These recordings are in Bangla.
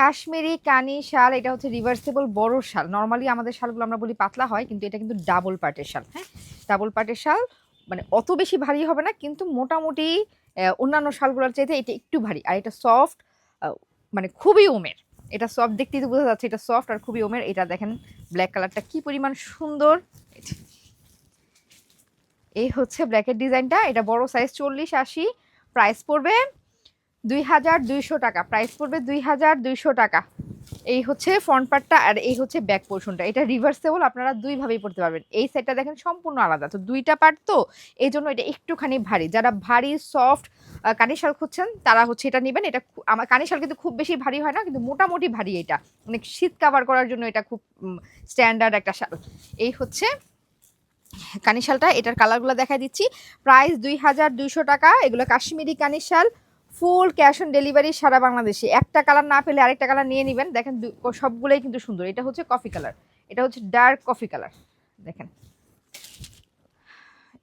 কাশ্মীরি কানি শাল, এটা হচ্ছে রিভার্সেবল বড় শাল। নর্মালি আমাদের শালগুলো আমরা বলি পাতলা হয়, কিন্তু এটা কিন্তু ডাবল পার্টের শাল হ্যাঁ? ডাবল পার্টের শাল মানে অত বেশি ভারী হবে না, কিন্তু মোটামুটি অন্যান্য শালগুলোর চাইতে এটা একটু ভারী। আর এটা সফট মানে খুবই উমের। এটা সফট দেখতেই তো বোঝা যাচ্ছে এটা সফট আর খুবই উমের। এটা দেখেন ব্ল্যাক কালারটা কি পরিমাণ সুন্দর। এই হচ্ছে ব্ল্যাকের ডিজাইনটা এটা বড় সাইজ চল্লিশ আশি। প্রাইস পড়বে দুই হাজার দুইশো টাকা। প্রাইস পড়বে দুই হাজার দুইশো টাকা। এই হচ্ছে ফ্রন্ট পার্টটা আর এই হচ্ছে ব্যাক পোর্শনটা এটা রিভার্সেবল আপনারা দুইভাবেই পড়তে পারবেন। এই সাইডটা দেখেন সম্পূর্ণ আলাদা। তো দুইটা পার্ট তো, এই জন্য এটা একটুখানি ভারী। যারা ভারী সফট কানিশাল খুঁজছেন, তারা হচ্ছে এটা নেবেন। এটা আমার কানিশাল কিন্তু খুব বেশি ভারী হয় না, কিন্তু মোটামুটি ভারী এটা। মানে শীত কাভার করার জন্য এটা খুব স্ট্যান্ডার্ড একটা শাল। এই হচ্ছে কানিশালটা এটার কালারগুলো দেখা দিচ্ছি। প্রাইস দুই হাজার দুইশো টাকা। এগুলো কাশ্মীরি কানিশাল ফুল ক্যাশ অন ডেলিভারি সারা বাংলাদেশে। একটা কালার না পেলে আরেকটা কালার নিয়ে নেবেন। দেখেন সবগুলোই কিন্তু সুন্দর। এটা হচ্ছে কফি কালার। এটা হচ্ছে ডার্ক কফি কালার। দেখেন।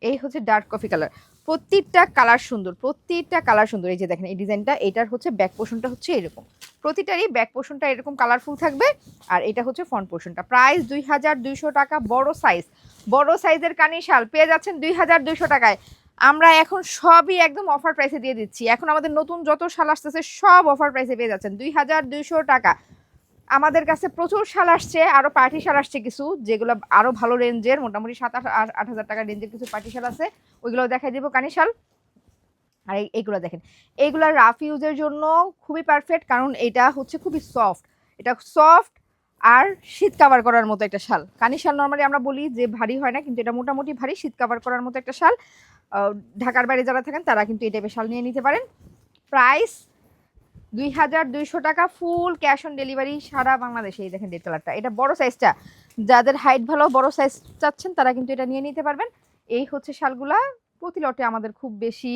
এই হচ্ছে ডার্ক কফি কালার। প্রত্যেকটা কালার সুন্দর। প্রত্যেকটা কালার সুন্দর। এই যে দেখেন, এই ডিজাইনটা, এটার হচ্ছে ব্যাক পোর্শনটা হচ্ছে এরকম। প্রতিটারই ব্যাক পোর্শনটা এরকম কালারফুল থাকবে। আর এটা হচ্ছে ফ্রন্ট পোর্শনটা। প্রাইস দুই হাজার দুইশো টাকা, বড় সাইজ। বড় সাইজের কানি শাল। পেয়ে যাচ্ছেন দুই হাজার দুইশো টাকায়। আমরা এখন সবই একদম অফার প্রাইসে দিয়ে দিচ্ছি। এখন আমাদের নতুন যত শাল আসতেছে, সব অফার প্রাইসে পেয়ে যাচ্ছেন। দুই হাজার দুইশো টাকা। আমাদের কাছে প্রচুর শাল আসছে আরও পার্টি শাল আসছে কিছু, যেগুলো আরও ভালো রেঞ্জের, মোটামুটি সাত আট, আট- হাজার টাকা রেঞ্জের কিছু পার্টি শাল আছে। ওইগুলো দেখাই দেবো, কানি শাল। আর এই- এইগুলো দেখেন। এইগুলো রাফ ইউজের জন্য খুবই পারফেক্ট কারণ এটা হচ্ছে খুবই সফট এটা সফট আর শীত কাভার করার মতো একটা শাল। কানি শাল নর্মালি আমরা বলি যে ভারী হয় না, কিন্তু এটা মোটামুটি ভারী শীত কাভার করার মতো একটা শাল। ঢাকার বাইরে যারা থাকেন, তারা কিন্তু এই টাইপের শাল নিয়ে নিতে পারেন। প্রাইস দুই হাজার দুইশো টাকা ফুল ক্যাশ অন ডেলিভারি সারা বাংলাদেশে। এই দেখেন রেড কালারটা এটা বড় সাইজটা যাদের হাইট ভালো, বড় সাইজ চাচ্ছেন, তারা কিন্তু এটা নিয়ে নিতে পারবেন। এই হচ্ছে শালগুলা। প্রতি লটে আমাদের খুব বেশি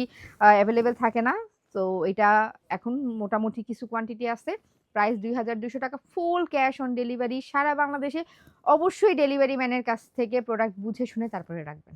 অ্যাভেলেবেল থাকে না। তো এটা এখন মোটামুটি কিছু কোয়ান্টিটি আছে। প্রাইস দুই হাজার দুশো টাকা ফুল ক্যাশ অন ডেলিভারি সারা বাংলাদেশে অবশ্যই ডেলিভারি ম্যানের কাছ থেকে প্রোডাক্ট বুঝে শুনে তারপরে রাখবেন।